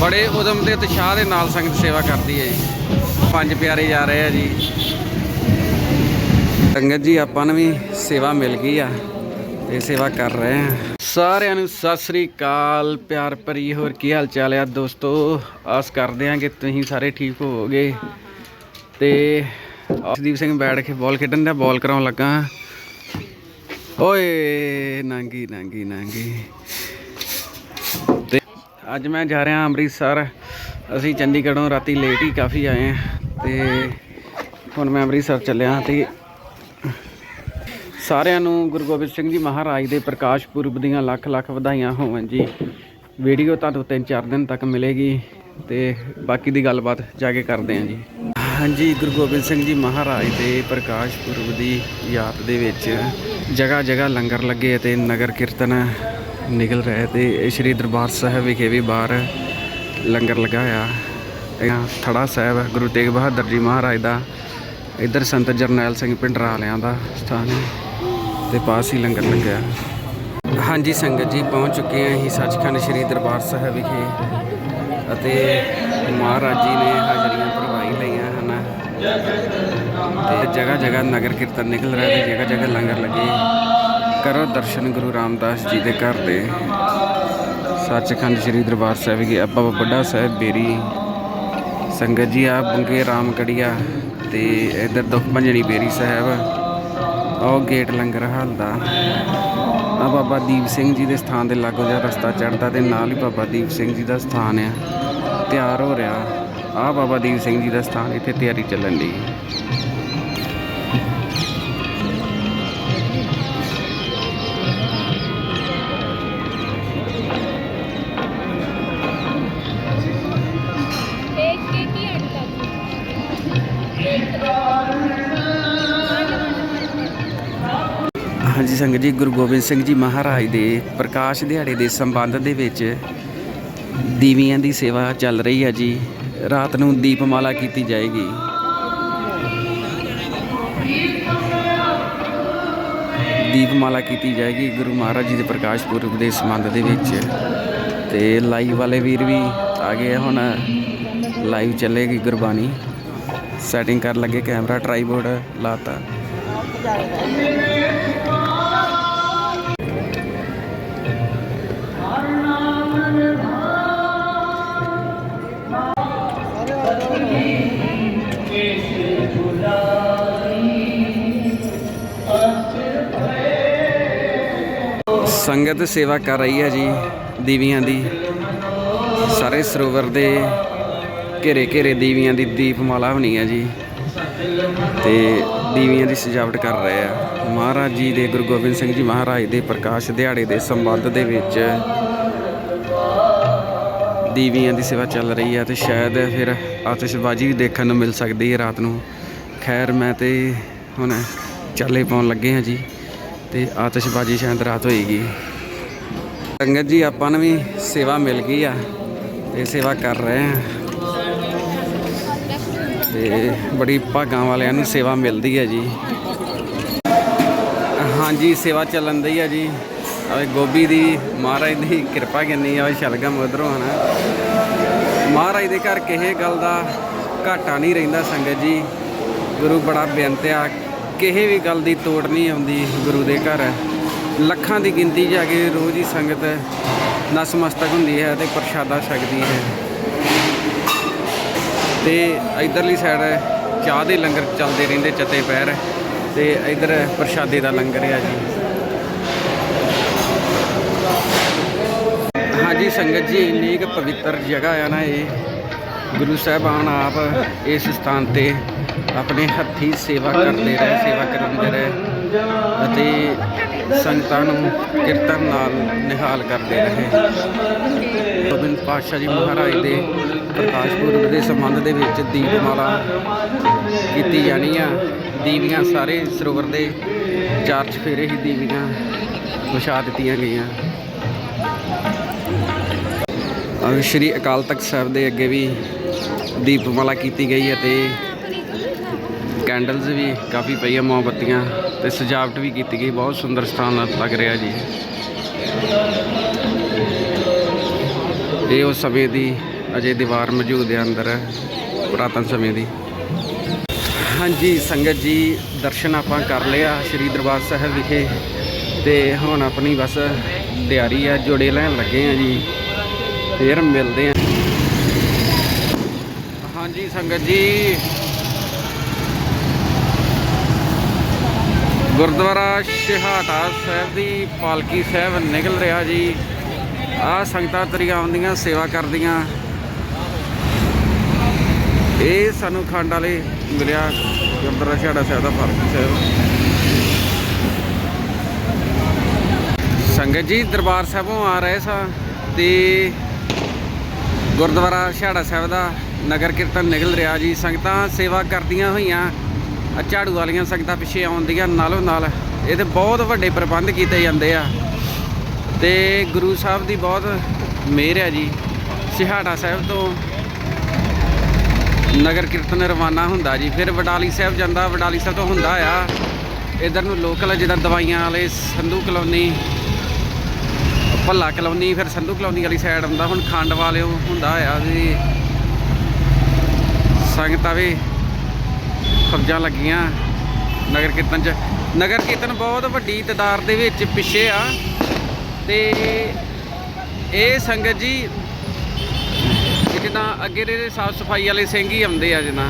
ਬੜੇ ਉਦਮ ਤੇ ਉਤਸ਼ਾਹ ਦੇ ਨਾਲ ਸੰਗਤ ਸੇਵਾ ਕਰਦੀ ਹੈ ਜੀ। ਪੰਜ ਪਿਆਰੇ ਜਾ ਰਹੇ ਆ ਜੀ। ਸੰਗਤ ਜੀ, ਆਪਾਂ ਨੂੰ ਵੀ ਸੇਵਾ ਮਿਲ ਗਈ ਆ ਤੇ ਸੇਵਾ ਕਰ ਰਹੇ ਆ। ਸਾਰਿਆਂ ਨੂੰ ਸਤਿ ਸ੍ਰੀ ਅਕਾਲ, ਪਿਆਰ ਭਰੀ, ਹੋਰ ਕੀ ਹਾਲ ਚਾਲ ਆ ਦੋਸਤੋ? ਆਸ ਕਰਦੇ ਆ ਕਿ ਤੁਸੀਂ ਸਾਰੇ ਠੀਕ ਹੋਵੋਗੇ। ਤੇ ਅਰਸ਼ਦੀਪ ਸਿੰਘ ਬੈਠ ਕੇ ਬਾਲ ਖੇਡਣ ਦਾ ਬਾਲ ਕਰਾਉਣ ਲੱਗਾ। ਓਏ, ਨਾਂਗੀ ਨਾਂਗੀ ਨਾਂਗੀ। ਅੱਜ ਮੈਂ ਜਾ ਰਿਹਾ ਅੰਮ੍ਰਿਤਸਰ। ਅਸੀਂ ਚੰਡੀਗੜ੍ਹੋਂ ਰਾਤੀ ਲੇਟ ਹੀ ਕਾਫੀ ਆਏ ਆ ਤੇ ਹੁਣ ਮੈਂ ਅੰਮ੍ਰਿਤਸਰ ਚੱਲਿਆ ਤੇ ਸਾਰਿਆਂ ਨੂੰ ਗੁਰੂ ਗੋਬਿੰਦ ਸਿੰਘ ਜੀ ਮਹਾਰਾਜ ਦੇ ਪ੍ਰਕਾਸ਼ ਪੁਰਬ ਦੀਆਂ ਲੱਖ ਲੱਖ ਵਧਾਈਆਂ ਹੋਵਨ ਜੀ। ਵੀਡੀਓ ਤੁਹਾਨੂੰ ਤਿੰਨ ਚਾਰ ਦਿਨ ਤੱਕ ਮਿਲੇਗੀ ਤੇ ਬਾਕੀ ਦੀ ਗੱਲਬਾਤ ਜਾ ਕੇ ਕਰਦੇ ਹਾਂ ਜੀ। ਹਾਂਜੀ, ਗੁਰੂ ਗੋਬਿੰਦ ਸਿੰਘ ਜੀ ਮਹਾਰਾਜ ਦੇ ਪ੍ਰਕਾਸ਼ ਪੁਰਬ ਦੀ ਯਾਦ ਦੇ ਵਿੱਚ ਜਗ੍ਹਾ ਜਗ੍ਹਾ ਲੰਗਰ ਲੱਗੇ ਅਤੇ ਨਗਰ ਕੀਰਤਨ ਨਿਕਲ ਰਿਹਾ ਤੇ ਸ੍ਰੀ ਦਰਬਾਰ ਸਾਹਿਬ ਵਿਖੇ ਵੀ ਬਾਹਰ ਲੰਗਰ ਲਗਾਇਆ ਹੋਇਆ। ਥੜਾ ਸਾਹਿਬ ਗੁਰੂ ਤੇਗ ਬਹਾਦਰ ਜੀ ਮਹਾਰਾਜ ਦਾ। ਇੱਧਰ ਸੰਤ ਜਰਨੈਲ ਸਿੰਘ ਪਿੰਡਰਾ ਵਾਲਿਆਂ ਦਾ ਸਥਾਨ ਹੈ ਤੇ ਪਾਸ ਹੀ ਲੰਗਰ ਲੱਗਿਆ। ਹਾਂਜੀ, ਸੰਗਤ ਜੀ, ਪਹੁੰਚ ਚੁੱਕੇ ਹਾਂ ਅਸੀਂ ਸੱਚਖੰਡ ਸ੍ਰੀ ਦਰਬਾਰ ਸਾਹਿਬ ਵਿਖੇ ਅਤੇ ਮਹਾਰਾਜ ਜੀ ਨੇ ਹਾਜ਼ਰੀਆਂ ਭਰਵਾਈ ਲਈਆਂ ਹਨ। ਤੇ ਜਗ੍ਹਾ ਜਗ੍ਹਾ ਨਗਰ ਕੀਰਤਨ ਨਿਕਲ ਰਿਹਾ ਤੇ ਜਗ੍ਹਾ ਜਗ੍ਹਾ ਲੰਗਰ ਲੱਗੇ। ਕਰੋ ਦਰਸ਼ਨ ਗੁਰੂ ਰਾਮਦਾਸ ਜੀ ਦੇ ਘਰ ਦੇ। ਸੱਚਖੰਡ ਸ੍ਰੀ ਦਰਬਾਰ ਸਾਹਿਬ ਵਿਖੇ ਅੱਬਾ ਵੱਡਾ ਸਾਹਿਬ ਬੇਰੀ। ਸੰਗਤ ਜੀ ਆ ਬੰਗੇ ਰਾਮਕੜੀਆ ਤੇ ਇਧਰ ਦੁੱਖ ਭੰਜਣੀ ਬੇਰੀ ਸਾਹਿਬ। ਉਹ ਗੇਟ ਲੰਗਰ ਹਾਲ ਦਾ। ਆ ਬਾਬਾ ਦੀਪ ਸਿੰਘ ਜੀ ਦੇ ਸਥਾਨ ਦੇ ਲਾਗੋ ਜਿਹਾ ਰਸਤਾ ਚੜਦਾ ਤੇ ਨਾਲ ਹੀ ਬਾਬਾ ਦੀਪ ਸਿੰਘ ਜੀ ਦਾ ਸਥਾਨ ਆ। ਤਿਆਰ ਹੋ ਰਿਹਾ। ਆ ਬਾਬਾ ਦੀਪ ਸਿੰਘ ਜੀ ਦਾ ਸਥਾਨ ਇੱਥੇ ਤਿਆਰੀ ਚੱਲਣ ਲਈ ਸੰਗਤ ਜੀ, ਗੁਰੂ ਗੋਬਿੰਦ ਸਿੰਘ ਜੀ ਮਹਾਰਾਜ ਦੇ ਪ੍ਰਕਾਸ਼ ਦਿਹਾੜੇ ਦੇ ਸੰਬੰਧ ਦੇ ਵਿੱਚ ਦੀਵੀਆਂ ਦੀ ਸੇਵਾ ਚੱਲ ਰਹੀ ਹੈ ਜੀ। ਰਾਤ ਨੂੰ ਦੀਪਮਾਲਾ ਕੀਤੀ ਜਾਏਗੀ। ਦੀਪਮਾਲਾ ਕੀਤੀ ਜਾਏਗੀ ਗੁਰੂ ਮਹਾਰਾਜ ਜੀ ਦੇ ਪ੍ਰਕਾਸ਼ ਪੁਰਬ ਦੇ ਸੰਬੰਧ ਦੇ ਵਿੱਚ। ਤੇ ਲਾਈਵ ਵਾਲੇ ਵੀਰ ਵੀ ਆ ਗਏ ਹੁਣ। ਲਾਈਵ ਚੱਲੇਗੀ ਗੁਰਬਾਣੀ। ਸੈਟਿੰਗ ਕਰਨ ਲੱਗੇ ਕੈਮਰਾ ਟ੍ਰਾਈਪੋਡ ਲਾਤਾ। ਸੰਗਤ ਸੇਵਾ ਕਰ ਰਹੀ ਹੈ ਜੀ, ਦੀਵੀਆਂ ਦੀ। ਸਾਰੇ ਸਰੋਵਰ ਦੇ ਘੇਰੇ ਘੇਰੇ ਦੀਵੀਆਂ ਦੀ ਦੀਪਮਾਲਾ ਬਣੀ ਹੈ ਜੀ। ਤੇ ਦੀਵੀਆਂ ਦੀ ਸਜਾਵਟ ਕਰ ਰਹੇ ਆ। ਮਹਾਰਾਜ ਜੀ ਦੇ, ਗੁਰੂ ਗੋਬਿੰਦ ਸਿੰਘ ਜੀ ਮਹਾਰਾਜ ਦੇ ਪ੍ਰਕਾਸ਼ ਦਿਹਾੜੇ ਦੇ ਸੰਬੰਧ ਦੇ ਵਿੱਚ ਦੀਵੀਆਂ ਦੀ ਸੇਵਾ ਚੱਲ ਰਹੀ ਹੈ ਤੇ ਸ਼ਾਇਦ ਫਿਰ ਆਤਿਸ਼ਬਾਜ਼ੀ ਵੀ ਦੇਖਣ ਨੂੰ ਮਿਲ ਸਕਦੀ ਹੈ ਰਾਤ ਨੂੰ। ਖੈਰ, ਮੈਂ ਤੇ ਹੁਣ ਚਾਲੇ ਪਾਉਣ ਲੱਗੇ ਹਾਂ ਜੀ ਤੇ ਆਤਿਸ਼ਬਾਜ਼ੀ ਸ਼ਾਇਦ ਰਾਤ ਹੋਏਗੀ। ਸੰਗਤ ਜੀ, ਆਪਾਂ ਨੂੰ ਵੀ ਸੇਵਾ ਮਿਲ ਗਈ ਆ ਤੇ ਸੇਵਾ ਕਰ ਰਹੇ ਆ। ਤੇ ਬੜੀ ਭਾਗਾਂ ਵਾਲਿਆਂ ਨੂੰ ਸੇਵਾ ਮਿਲਦੀ ਹੈ ਜੀ। ਹਾਂਜੀ, ਸੇਵਾ ਚੱਲਣ ਦੀ ਆ ਜੀ। ਆਵੇ ਗੋਬੀ ਦੀ ਮਹਾਰਾਜ ਦੀ ਕਿਰਪਾ ਕਿੰਨੀ ਆ ਸ਼ਲਗਮ ਉਧਰੋਂ ਹਨਾ। ਮਹਾਰਾਜ ਦੇ ਘਰ ਕਿਸੇ ਗੱਲ ਦਾ ਘਾਟਾ ਨਹੀਂ ਰਹਿੰਦਾ ਸੰਗਤ ਜੀ। ਗੁਰੂ ਬੜਾ ਬੇਅੰਤ ਆ, ਕਿਸੇ ਵੀ ਗੱਲ ਦੀ ਤੋੜ ਨਹੀਂ ਆਉਂਦੀ ਗੁਰੂ ਦੇ ਘਰ। ਲੱਖਾਂ ਦੀ ਗਿਣਤੀ 'ਚ ਆ ਕੇ ਰੋਜ਼ ਹੀ ਸੰਗਤ ਨਸਮਸਤਕ ਹੁੰਦੀ ਹੈ ਤੇ ਪ੍ਰਸ਼ਾਦਾ ਛਕਦੀ ਹੈ। ਤੇ ਇਧਰਲੀ ਸਾਈਡ ਚਾਹ ਦੇ ਲੰਗਰ ਚੱਲਦੇ ਰਹਿੰਦੇ, ਚੱਤੇ ਪੈਰ। ਤੇ ਇਧਰ ਪ੍ਰਸ਼ਾਦੇ ਦਾ ਲੰਗਰ ਹੈ ਜੀ। ਹਾਂਜੀ, ਸੰਗਤ ਜੀ, ਇੰਨੀ ਕੁ ਪਵਿੱਤਰ ਜਗ੍ਹਾ ਆ ਨਾ ਇਹ। ਗੁਰੂ ਸਾਹਿਬਾਨ ਆਪ ਇਸ ਸਥਾਨ ਤੇ ਆਪਣੇ ਹੱਥੀ ਸੇਵਾ ਕਰਦੇ ਰਹੇ, ਸੇਵਾ ਕਰਾਉਂਦੇ ਰਹੇ ਅਤੇ ਸੰਗਤਾਂ ਨੂੰ ਕੀਰਤਨ ਨਾਲ ਨਿਹਾਲ ਕਰਦੇ ਰਹੇ। ਗੋਬਿੰਦ ਪਾਤਸ਼ਾਹ ਜੀ ਮਹਾਰਾਜ ਦੇ ਪ੍ਰਕਾਸ਼ ਪੁਰਬ ਦੇ ਸੰਬੰਧ ਦੇ ਵਿੱਚ ਦੀਪਮਾਲਾ ਕੀਤੀ ਜਾਣੀ ਆ। ਦੀਵੀਆਂ ਸਾਰੇ ਸਰੋਵਰ ਦੇ ਚਾਰ ਚਫੇਰੇ ਹੀ ਦੀਵੀਆਂ ਵਿਛਾ ਦਿੱਤੀਆਂ ਗਈਆਂ। ਸ਼੍ਰੀ ਅਕਾਲ ਤਖਤ ਸਾਹਿਬ ਦੇ ਅੱਗੇ ਵੀ ਦੀਪਮਾਲਾ ਕੀਤੀ ਗਈ ਅਤੇ ਕੈਂਡਲਸ ਵੀ ਕਾਫੀ ਪਈਆਂ ਮੋਮਬੱਤੀਆਂ ਤੇ ਸਜਾਵਟ ਵੀ ਕੀਤੀ ਗਈ, ਬਹੁਤ ਸੁੰਦਰ ਸਥਾਨ ਲੱਗ ਰਿਹਾ ਜੀ। ਇਹ ਉਸ ਸਮੇਂ ਦੀ, ਅਜੇ ਦੀਵਾਰ ਮੌਜੂਦ ਹੈ ਅੰਦਰ, ਪੁਰਾਤਨ ਸਮੇਂ ਦੀ। ਹਾਂਜੀ, ਸੰਗਤ ਜੀ, ਦਰਸ਼ਨ ਆਪਾਂ ਕਰ ਲਿਆ ਸ੍ਰੀ ਦਰਬਾਰ ਸਾਹਿਬ ਵਿਖੇ ਤੇ ਹੁਣ ਆਪਣੀ ਬਸ ਤਿਆਰੀ ਆ, ਜੋੜੇ ਲੈਣ ਲੱਗੇ ਆ ਜੀ, ਫੇਰ ਮਿਲਦੇ ਆ। ਹਾਂਜੀ, ਸੰਗਤ ਜੀ ਗੁਰਦੁਆਰਾ ਸ਼ਹਾਟਾ ਸਾਹਿਬ ਦੀ ਪਾਲਕੀ ਸਾਹਿਬ ਨਿਕਲ ਰਿਹਾ ਜੀ। ਆ ਸੰਗਤਾਂ ਤਰੀਆਂ ਆਉਂਦੀਆਂ, ਸੇਵਾ ਕਰਦੀਆਂ। ਇਹ ਸਾਨੂੰ ਖੰਡ ਵਾਲੇ ਮਿਲਿਆ, ਗੁਰਦੁਆਰਾ ਸ਼ਹਾਟਾ ਸਾਹਿਬ ਦਾ ਪਾਲਕੀ ਸਾਹਿਬ। ਸੰਗਤ ਜੀ, ਦਰਬਾਰ ਸਾਹਿਬੋਂ ਆ ਰਹੇ ਸਾਂ ਤੇ ਗੁਰਦੁਆਰਾ ਛਾੜਾ ਸਾਹਿਬ ਦਾ ਨਗਰ ਕੀਰਤਨ ਨਿਕਲ ਰਿਹਾ ਜੀ। ਸੰਗਤਾਂ ਸੇਵਾ ਕਰਦੀਆਂ ਹੋਈਆਂ। ਆਹ ਝਾੜੂ ਵਾਲੀਆਂ ਸੰਗਤਾਂ ਪਿੱਛੇ ਆਉਂਦੀਆਂ ਨਾਲੋਂ ਨਾਲ ਇਹਦੇ ਬਹੁਤ ਵੱਡੇ ਪ੍ਰਬੰਧ ਕੀਤੇ ਜਾਂਦੇ ਆ। ਤੇ ਗੁਰੂ ਸਾਹਿਬ ਦੀ ਬਹੁਤ ਮਿਹਰ ਹੈ ਜੀ। ਸਿਹਾੜਾ ਸਾਹਿਬ ਤੋਂ ਨਗਰ ਕੀਰਤਨ ਰਵਾਨਾ ਹੁੰਦਾ ਜੀ। ਫਿਰ ਵਡਾਲੀ ਸਾਹਿਬ ਜਾਂਦਾ, ਵਡਾਲੀ ਸਾਹਿਬ ਤੋਂ ਹੁੰਦਾ ਆ। ਇਧਰ ਨੂੰ ਲੋਕਲ ਜਿੱਦਾਂ ਦਵਾਈਆਂ ਵਾਲੇ ਸੰਧੂ ਕਲੋਨੀ, ਭੱਲਾ ਕਲੋਨੀ, ਫਿਰ ਸੰਧੂ ਕਲੋਨੀ ਵਾਲੀ ਸਾਈਡ ਹੁੰਦਾ ਹੁਣ ਖੰਡ ਵਾਲਿਓ ਹੁੰਦਾ ਆ ਵੀ ਸੰਗਤਾਂ ਵੀ ਫੌਜਾਂ ਲੱਗੀਆਂ। ਨਗਰ ਕੀਰਤਨ ਚ। ਨਗਰ ਕੀਰਤਨ ਬਹੁਤ ਵੱਡੀ ਤਦਾਰ ਦੇ ਵਿੱਚ ਪਿੱਛੇ ਆ। ਤੇ ਇਹ ਸੰਗਤ ਜੀ, ਜਿੱਦਾਂ ਅੱਗੇ ਦੇ ਸਾਫ਼ ਸਫ਼ਾਈ ਵਾਲੇ ਸਿੰਘ ਹੀ ਆਉਂਦੇ ਆ ਜਿੱਦਾਂ।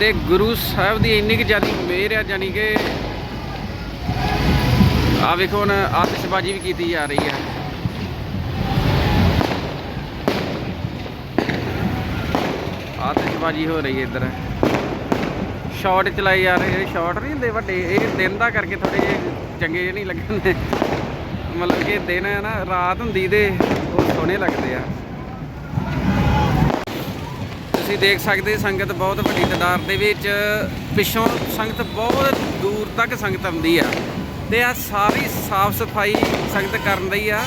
ਤੇ ਗੁਰੂ ਸਾਹਿਬ ਦੀ ਇੰਨੀ ਕਿ ਜ਼ਿਆਦਾ ਮਿਹਰ ਆ ਜਾਨੀ ਕਿ ਆ ਵੇਖੋ ਹੁਣ ਆਤਿਸ਼ਬਾਜ਼ੀ ਵੀ ਕੀਤੀ ਜਾ ਰਹੀ ਹੈ ਆਤਿਸ਼ਬਾਜ਼ੀ ਹੋ ਰਹੀ ਹੈ ਇੱਧਰ। ਸ਼ਾਟ ਚਲਾਈ ਜਾ ਰਹੇ ਸ਼ਾਟ ਨਹੀਂ ਹੁੰਦੇ, ਵੱਡੇ, ਇਹ ਦਿਨ ਦਾ ਕਰਕੇ ਥੋੜੇ ਜਿਹੇ ਚੰਗੇ ਜਿਹੇ ਨਹੀਂ ਲੱਗਦੇ ਮਤਲਬ ਕਿ ਦਿਨ ਹੈ ਨਾ, ਰਾਤ ਹੁੰਦੀ ਤੇ ਉਹ ਸੋਹਣੇ ਲੱਗਦੇ ਆ। ਤੁਸੀਂ ਦੇਖ ਸਕਦੇ ਸੰਗਤ ਬਹੁਤ ਵੱਡੀ ਤਾਦਾਦ ਦੇ ਵਿੱਚ ਪਿੱਛੋਂ ਸੰਗਤ ਬਹੁਤ ਦੂਰ ਤੱਕ ਸੰਗਤ ਆਉਂਦੀ ਆ। ਤੇ ਆ ਸਾਰੀ ਸਾਫ਼ ਸਫ਼ਾਈ ਸੰਗਤ ਕਰਨ ਦੀ ਆ।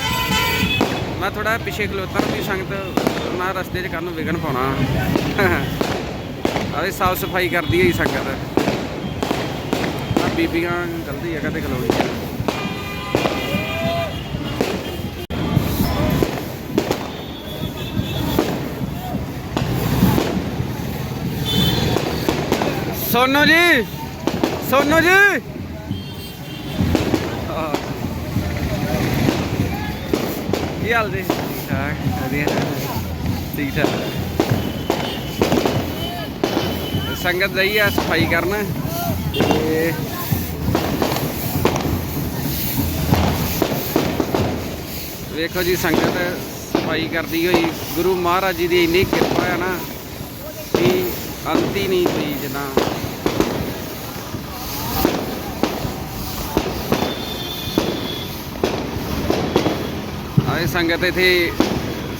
ਮੈਂ ਥੋੜਾ ਪਿੱਛੇ ਖਲੋਤਾ ਵੀ ਸੰਗਤ ਨਾ ਰਸਤੇ 'ਚ ਕਰਨ ਨੂੰ ਵਿਗਨ ਪਾਉਣਾ। ਆਹ ਸਾਫ਼ ਸਫ਼ਾਈ ਕਰਦੀ ਹੈ ਜੀ ਸੰਗਤ। ਆ ਬੀਬੀਆਂ ਜਲਦੀ ਜਗ੍ਹਾ ਤੇ ਖਲੋਣੀਆਂ ਸੋਨੂ ਜੀ ਸੋਨੂ ਜੀ। ਕੀ ਹਾਲ ਜੀ? ਠੀਕ ਠਾਕ, ਵਧੀਆ। ਠੀਕ ਠਾਕ। ਸੰਗਤ ਰਹੀ ਆ ਸਫ਼ਾਈ ਕਰਨ। ਤੇ ਵੇਖੋ ਜੀ, ਸੰਗਤ ਸਫ਼ਾਈ ਕਰਦੀ ਹੋਈ। ਗੁਰੂ ਮਹਾਰਾਜ ਜੀ ਦੀ ਇੰਨੀ ਕਿਰਪਾ ਹੈ ਨਾ ਕਿ ਅੰਤ ਹੀ ਨਹੀਂ ਕੋਈ ਜਿੱਦਾਂ। ਆਏ ਸੰਗਤ ਇੱਥੇ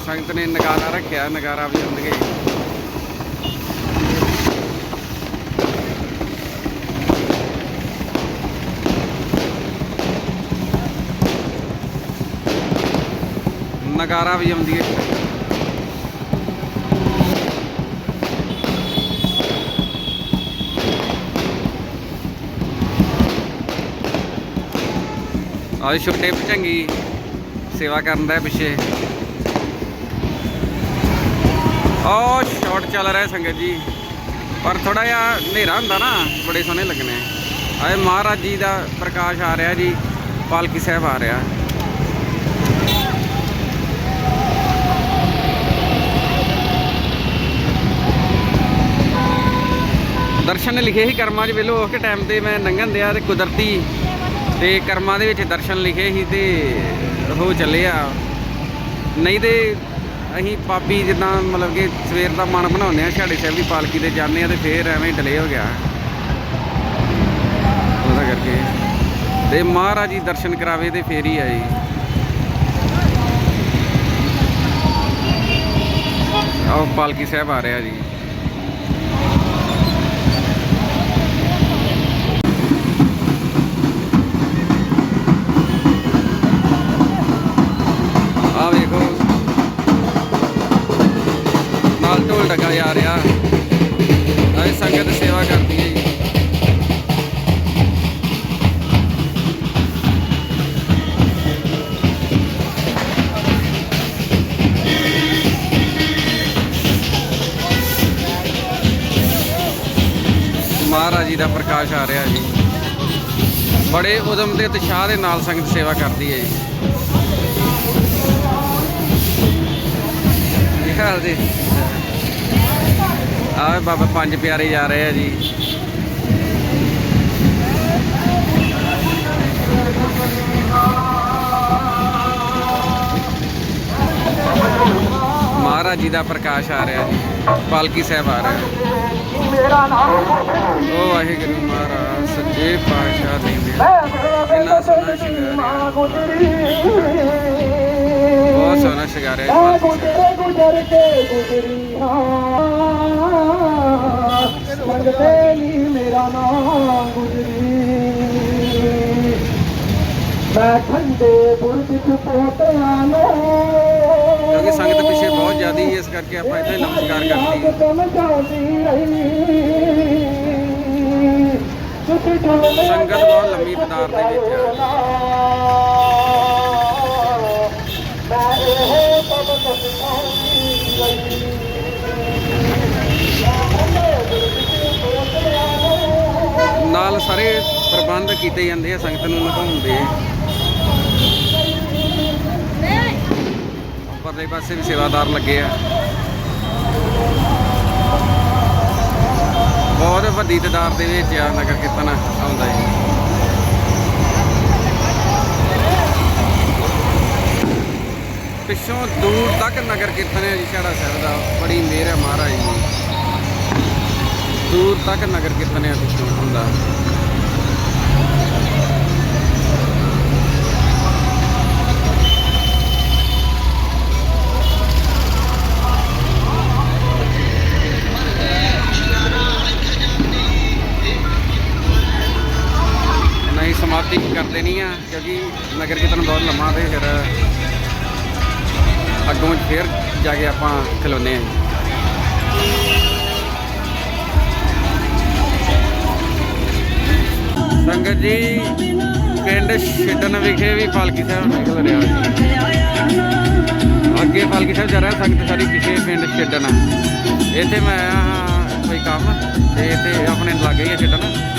ਸੰਗਤ ਨੇ ਨਗਾਰਾ ਰੱਖਿਆ, ਨਗਾਰਾ ਵੀ ਹੁੰਦੇ ਨਗਾਰਾ ਆਉਂਦੀ ਹੈ। ਆਹ ਛੋਟੇ ਭਚੰਗੀ ਸੇਵਾ ਕਰਨ ਦਾ ਪਿੱਛੇ। ਉਹ ਸ਼ਾਟ ਚੱਲ ਰਿਹਾ ਸੰਗਤ ਜੀ। ਪਰ ਥੋੜਾ ਜਿਹਾ ਹਨੇਰਾ ਹੁੰਦਾ ਨਾ, ਬੜੇ ਸੋਹਣੇ ਲੱਗਣੇ। ਆਏ ਮਹਾਰਾਜ ਜੀ ਦਾ ਪ੍ਰਕਾਸ਼ ਆ ਰਿਹਾ ਜੀ, ਪਾਲਕੀ ਸਾਹਿਬ ਆ ਰਿਹਾ। ਦਰਸ਼ਨ ਲਿਖੇ ਸੀ ਕਰਮਾਂ 'ਚ ਵੇਲੋ ਉਸ ਟਾਈਮ ਤੇ ਮੈਂ ਲੰਘਣ ਦਿਆ ਤੇ ਕੁਦਰਤੀ ਤੇ ਕਰਮਾਂ ਦੇ ਵਿੱਚ ਦਰਸ਼ਨ ਲਿਖੇ ਸੀ ਤੇ ਉਹ ਚੱਲੇ ਆ। ਨਹੀਂ ਤੇ ਅਸੀਂ ਪਾਪੀ ਜਿੱਦਾਂ ਮਤਲਬ ਕਿ ਸਵੇਰ ਦਾ ਮਨ ਬਣਾਉਂਦੇ ਆ, ਛਾੜੇ ਸਾਹਿਬ ਦੀ ਪਾਲਕੀ ਤੇ ਜਾਂਦੇ ਆ ਤੇ ਫੇਰ ਐਵੇਂ ਡਿਲੇ ਹੋ ਗਿਆ। ਉਹਦਾ ਕਰਕੇ। ਤੇ ਮਹਾਰਾਜ ਜੀ ਦਰਸ਼ਨ ਕਰਾਵੇ ਤੇ ਫੇਰ ਹੀ ਆਏ। ਆਓ, ਪਾਲਕੀ ਸਾਹਿਬ ਆ ਰਿਹਾ ਜੀ। ਜੀ ਦਾ ਪ੍ਰਕਾਸ਼ ਆ ਰਿਹਾ ਜੀ। ਬੜੇ ਉਦਮ ਤੇ ਉਤਸ਼ਾਹ ਦੇ ਨਾਲ ਸੰਗਤ ਸੇਵਾ ਕਰਦੀ ਹੈ ਜੀ। ਕੀ ਹਾਲ ਜੀ? ਆਵੇ ਬਾਬਾ ਪੰਜ ਪਿਆਰੇ ਜਾ ਰਹੇ ਆ ਜੀ। ਮਹਾਰਾਜ ਜੀ ਦਾ ਪ੍ਰਕਾਸ਼ ਆ ਰਿਹਾ ਜੀ। ਪਾਲਕੀ ਸਾਹਿਬ ਆ ਰਿਹਾ ਉਹ ਵਾਹਿਗੁਰੂ ਮਹਾਰਾਜ ਸੱਚੇ ਪਾਤਸ਼ਾਹ ਦੀ ਮਿਹਰ ਇੰਨਾ ਸੋਹਣਾ ਸ਼ਿੰਗਾਰਿਆ ਬਹੁਤ ਸੋਹਣਾ ਸ਼ਿੰਗਾਰਿਆ ਜੀ ਪਾਲਕੀ ਸਾਹਿਬ। ਗੁਜ਼ਰ ਕੇ ਗੁਜ਼ਰੀ ਹਾਂ। ਮੰਗਦੇ ਮੇਰਾ ਨਾਮ ਗੁਜ਼ਰੀ। ਮੈਂ ਠੰਡੇ ਬੁਰਜ ਚ ਪੋਤਿਆਂ ਨੂੰ ਕਿਉਂਕਿ ਸੰਗਤ ਪਿੱਛੇ ਬਹੁਤ ਜ਼ਿਆਦੀ ਇਸ ਕਰਕੇ ਆਪਾਂ ਇੱਥੇ ਨਮਸਕਾਰ ਕਰਦੀ ਸੰਗਤ ਬਹੁਤ ਲੰਮੀ ਕਤਾਰ ਦੇ ਵਿੱਚ ਨਾਲ ਸਾਰੇ ਪ੍ਰਬੰਧ ਕੀਤੇ ਜਾਂਦੇ ਆ ਸੰਗਤ ਨੂੰ ਨਿਭਾਉਂਦੇ ਪਰਲੇ ਪਾਸੇ ਵੀ ਸੇਵਾਦਾਰ ਲੱਗੇ ਆ। ਬਹੁਤ ਵੱਡੀ ਤਾਦਾਦ ਦੇ ਵਿੱਚ ਆ ਨਗਰ ਕੀਰਤਨ ਆਉਂਦਾ ਹੈ ਪਿੱਛੋਂ ਦੂਰ ਤੱਕ ਨਗਰ ਕੀਰਤਨ ਹੈ ਜੀ ਛੜਾ ਸਾਹਿਬ ਦਾ। ਬੜੀ ਮਿਹਰ ਹੈ ਮਹਾਰਾਜ ਜੀ ਦੂਰ ਤੱਕ ਨਗਰ ਕੀਰਤਨ ਹੈ ਪਿੱਛੋਂ ਹੁੰਦਾ। ਸਮਾਪਤੀ ਕਰਦੇ ਨਹੀਂ ਆ, ਕਿਉਂਕਿ ਨਗਰ ਕੀਰਤਨ ਬਹੁਤ ਲੰਮਾ ਤੇ ਫਿਰ ਅੱਗੋਂ ਫਿਰ ਜਾ ਕੇ ਆਪਾਂ ਖਲੋਨੇ ਆ ਸੰਗਤ ਜੀ, ਪਿੰਡ ਛਿੱਡਣ ਵਿਖੇ ਵੀ ਪਾਲਕੀ ਸਾਹਿਬ ਨਿਕਲ ਰਿਹਾ ਅੱਗੇ ਪਾਲਕੀ ਸਾਹਿਬ ਜਾ ਰਿਹਾ ਸੰਗਤ ਸਾਰੀ ਪਿੱਛੇ ਪਿੰਡ ਛਿੱਡਣ। ਇੱਥੇ ਮੈਂ ਆਇਆ ਹਾਂ ਕੋਈ ਕੰਮ, ਤੇ ਇੱਥੇ ਆਪਣੇ ਲਾਗੇ ਹੀ ਆ ਛਿੱਡਣ।